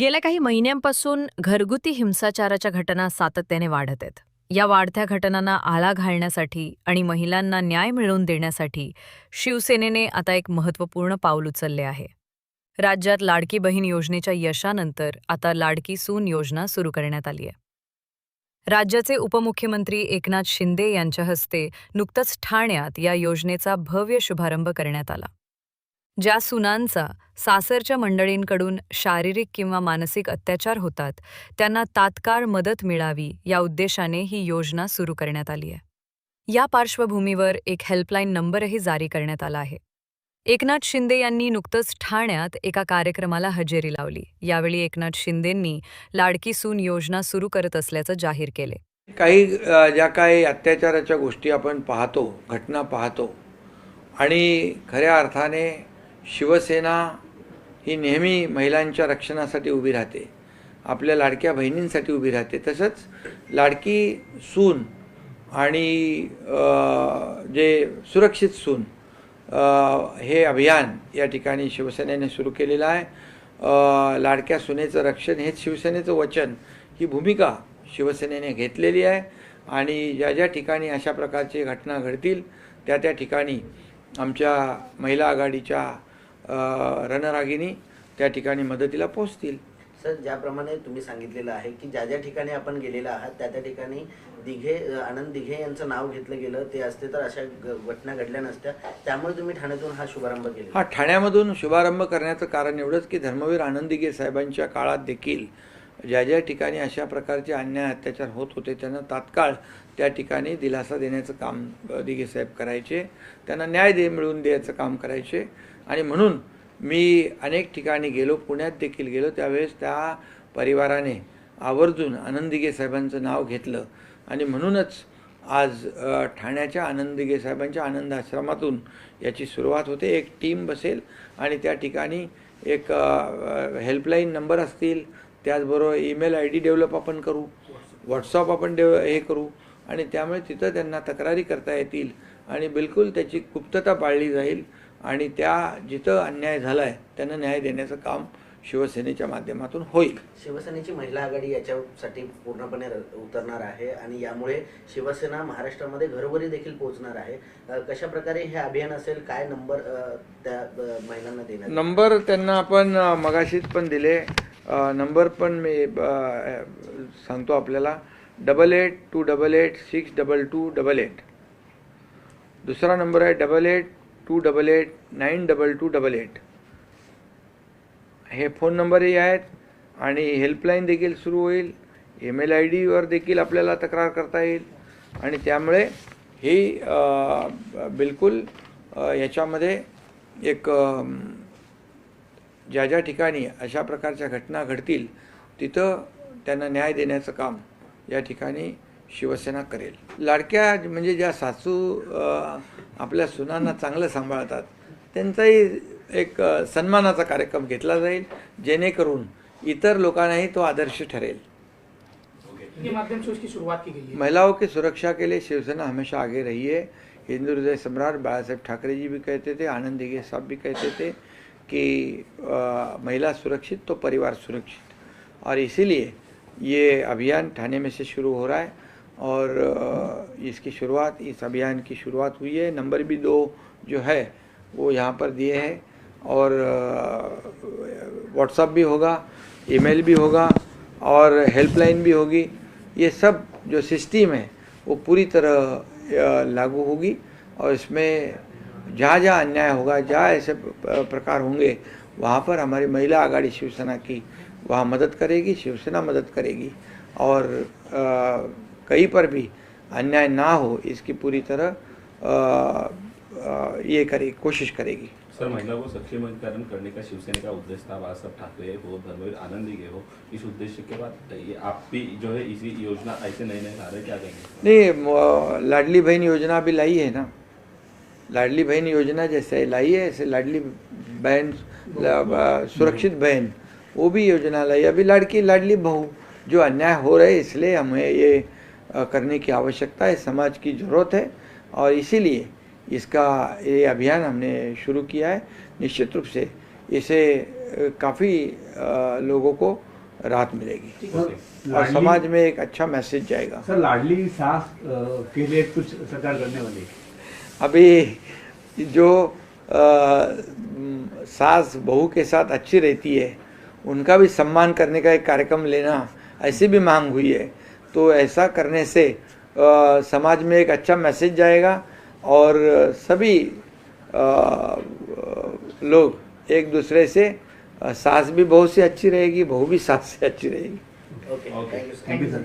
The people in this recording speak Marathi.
गेल्या काही महिन्यांपासून घरगुती हिंसाचाराच्या घटना सातत्याने वाढत आहेत. या वाढत्या घटनांना आळा घालण्यासाठी आणि महिलांना न्याय मिळवून देण्यासाठी शिवसेनेने आता एक महत्त्वपूर्ण पाऊल उचलले आहे. राज्यात लाडकी बहीण योजनेच्या यशानंतर आता लाडकी सून योजना सुरू करण्यात आली आहे. राज्याचे उपमुख्यमंत्री एकनाथ शिंदे यांच्या हस्ते नुकतंच ठाण्यात या योजनेचा भव्य शुभारंभ करण्यात आला. ज्या सुनांचा सासरच्या मंडळींकडून शारीरिक किंवा मानसिक अत्याचार होतात त्यांना तात्काळ मदत मिळावी या उद्देशाने ही योजना सुरू करण्यात आली आहे. या पार्श्वभूमीवर एक हेल्पलाईन नंबरही जारी करण्यात आला आहे. एकनाथ शिंदे यांनी नुकतंच ठाण्यात एका कार्यक्रमाला हजेरी लावली. यावेळी एकनाथ शिंदेंनी लाडकी सून योजना सुरू करत असल्याचं जाहीर केले. काही ज्या काही अत्याचाराच्या गोष्टी आपण पाहतो घटना पाहतो आणि खऱ्या अर्थाने शिवसेना ही नेहमी महिलांच्या रक्षणासाठी उभी राहते. आपल्या लाडक्या बहिणींसाठी उभी राहते. तसंच लाडकी सून आणि जे सुरक्षित सून हे अभियान या ठिकाणी शिवसेनेने सुरू केलेलं आहे. लाडक्या सुनेचं रक्षण हेच शिवसेनेचं वचन ही भूमिका शिवसेनेने घेतलेली आहे. आणि ज्या ज्या ठिकाणी अशा प्रकारची घटना घडतील त्या त्या ठिकाणी आमच्या महिला आघाडीच्या रणरागिणी त्या ठिकाणी मदतीला पोहोचतील. सर ज्याप्रमाणे तुम्ही सांगितलेलं आहे की ज्या ज्या ठिकाणी आपण गेलेला आहात त्या त्या ठिकाणी दिघे आनंद दिघे यांचं नाव घेतलं गेलं ते असते तर अशा घटना घडल्या नसत्या. त्यामुळे तुम्ही ठाण्यातून हा शुभारंभ केला. हा ठाण्यामधून शुभारंभ करण्याचं कारण एवढंच की धर्मवीर आनंदिगे साहेबांच्या काळात देखील ज्या ज्या ठिकाणी अशा प्रकारचे अन्याय अत्याचार होत होते त्यांना तात्काळ त्या ठिकाणी दिलासा देण्याचं काम अ, दिघे साहेब करायचे. त्यांना न्याय दे मिळवून द्यायचं काम करायचे. आणि म्हणून मी अनेक ठिकाणी गेलो पुण्यात देखील गेलो. त्यावेळेस त्या परिवाराने आवर्जून आनंदिगे साहेबांचं नाव घेतलं. आणि म्हणूनच आज ठाण्याच्या आनंदिगे साहेबांच्या आनंद आश्रमातून याची सुरुवात होते. एक टीम बसेल आणि त्या ठिकाणी एक हेल्पलाईन नंबर असतील त्याचबरोबर ईमेल आय डी डेव्हलप आपण करू व्हॉट्सअप आपण डेव हे करू आणि त्यामुळे तिथं त्यांना तक्रारी करता येतील आणि बिलकुल त्याची गुप्तता पाळली जाईल आणि त्या जिथं अन्याय झाला आहे त्यांना न्याय देण्याचं काम शिवसेनेच्या माध्यमातून होईल. शिवसेनेची महिला आघाडी याच्यासाठी पूर्णपणे उतरणार आहे आणि यामुळे शिवसेना महाराष्ट्रामध्ये घरोघरी देखील पोहोचणार आहे. कशा प्रकारे हे अभियान असेल? काय नंबर त्या महिलांना देण्यात नंबर त्यांना आपण मगाशीच पण दिले. नंबर पण मी सांगतो आपल्याला. Double eight two double eight six double two double eight. दुसरा नंबर आहे double eight two double eight nine double two double eight. हे फोन नंबरही आहेत आणि हेल्पलाईन देखील सुरू होईल. ईमेल आय डीवर देखील आपल्याला तक्रार करता येईल. आणि त्यामुळे ही बिलकुल ह्याच्यामध्ये याच्यामध्ये एक ज्या ज्या ठिकाणी अशा प्रकारच्या घटना घडतील तिथं त्यांना न्याय देण्याचं काम या ठिकाणी शिवसेना करेल. लाडक्या म्हणजे ज्या सासू आपल्या सुनांना चांगलं सांभाळतात त्यांचाही एक सन्मानाचा कार्यक्रम घेतला जाईल जेणेकरून इतर लोकांनाही तो आदर्श ठरेल. महिलाओं की सुरक्षा के लिए शिवसेना हमेशा आगे रही है। हिंदू हृदय सम्राट बाला साहेब ठाकरे जी भी कहते थे आनंद दिघे साहब भी कहते थे कि अ, महिला सुरक्षित तो परिवार सुरक्षित। और इसीलिए ये अभियान थाने में से शुरू हो रहा है और इसकी शुरुआत इस अभियान की शुरुआत हुई है। नंबर भी दो जो है वो यहाँ पर दिए हैं। और व्हाट्सअप भी होगा ईमेल भी होगा और हेल्पलाइन भी होगी। ये सब जो सिस्टम है, वो पूरी तरह लागू होगी और इसमें जहाँ जहाँ अन्याय होगा, जहाँ ऐसे प्रकार होंगे, वहाँ पर हमारी महिला आघाड़ी शिवसेना की वहाँ मदद करेगी, शिवसेना मदद करेगी और कहीं पर भी अन्याय ना हो, इसकी पूरी तरह ये करे कोशिश करेगी। सर महिलाओं को सक्षमीकरण करने का शिवसेना का उद्देश्य था। बाला साहब ठाकरे हो धर्मवीर आनंद दिघे हो इस उद्देश्य के बाद ये आप भी जो है इसी योजना ऐसे नए नए ला रहे क्या कहेंगे? नहीं लाडली बहन योजना भी लाई है ना। लाडली बहन योजना जैसे लाई है ऐसे लाडली बहन सुरक्षित बहन वो भी योजना लाई अभी लड़की लाडली बहू जो अन्याय हो रहे इसलिए हमें ये करने की आवश्यकता है समाज की ज़रूरत है। और इसीलिए इसका ये अभियान हमने शुरू किया है। निश्चित रूप से इसे काफ़ी लोगों को राहत मिलेगी। और समाज में एक अच्छा मैसेज जाएगा। सर लाडली सास के लिए कुछ सरकार करने वाली अभी जो म, सास बहू के साथ अच्छी रहती है उनका भी सम्मान करने का एक कार्यक्रम लेना ऐसी भी मांग हुई है तो ऐसा करने से अ, समाज में एक अच्छा मैसेज जाएगा। और सभी लोग एक दूसरे से सास भी बहुत सी अच्छी रहेगी बहू भी सास से अच्छी रहेगी। Okay thank thank you sir